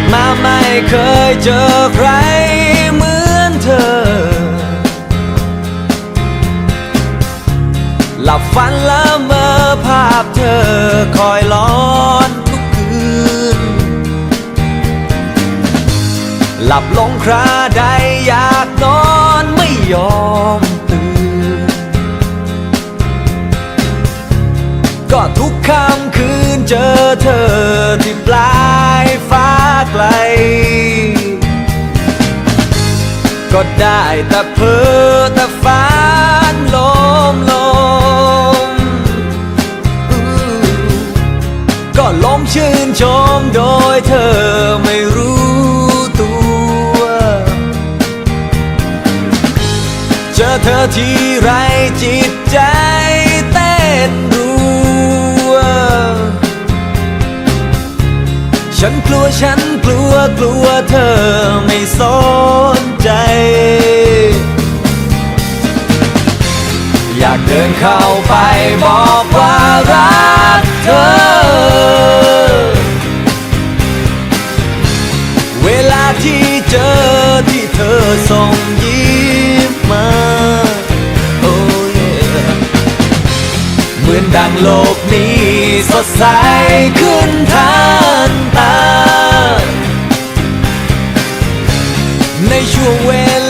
ดมาไม่เคยเจอใครเหมือนเธอ หลับฝันละเมอภาพเธอคอยร้อนทุกคืน หลับลงคราใดอยากนอนไม่ยอมตื่น ก็ทุกค่ำ ก็ได้แต่เพ้อแต่ฝันลมลมก็ลมชื่นชมโดยเธอไม่รู้ตัว เจอเธอที่ไรจิตใจเต้นรัว ฉันกลัวฉันกลัวกลัวเธอไม่สน ดินเข้าไปบอกว่ารักเธอ เวลาที่เจอที่เธอส่งยิ้มมาโอ้ยเหมือนดังโลกนี้สดใสขึ้นทันตา ในช่วงเวลา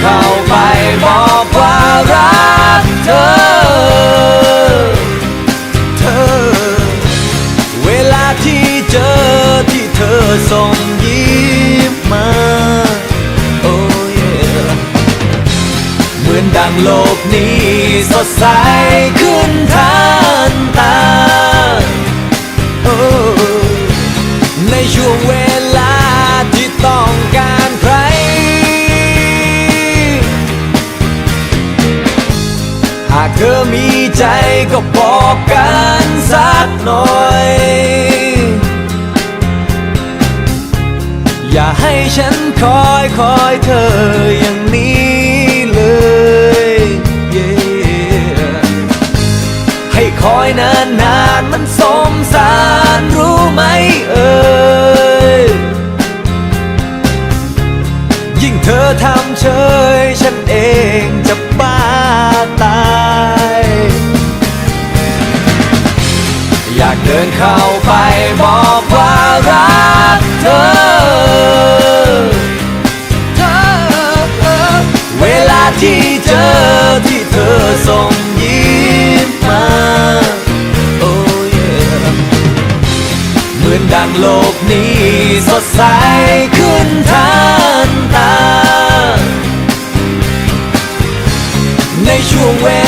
เข้าไปบอกว่ารักเธอ เธอ เวลาที่เจอที่เธอส่งยิ้มมา โอ้เยเหมือนดังโลกนี้สดใสขึ้นทันตา โอ้ในช่วงเวลา เธอมีใจก็บอกกันสักหน่อย อย่าให้ฉันคอยคอยเธออย่างนี้ เดินเข้าไปบอกว่ารักเธอ เวลาที่เจอที่เธอส่งยิ้มมา โอ้เยเหมือนดังโลกนี้สดใสขึ้นทันตา ในช่วงเวลา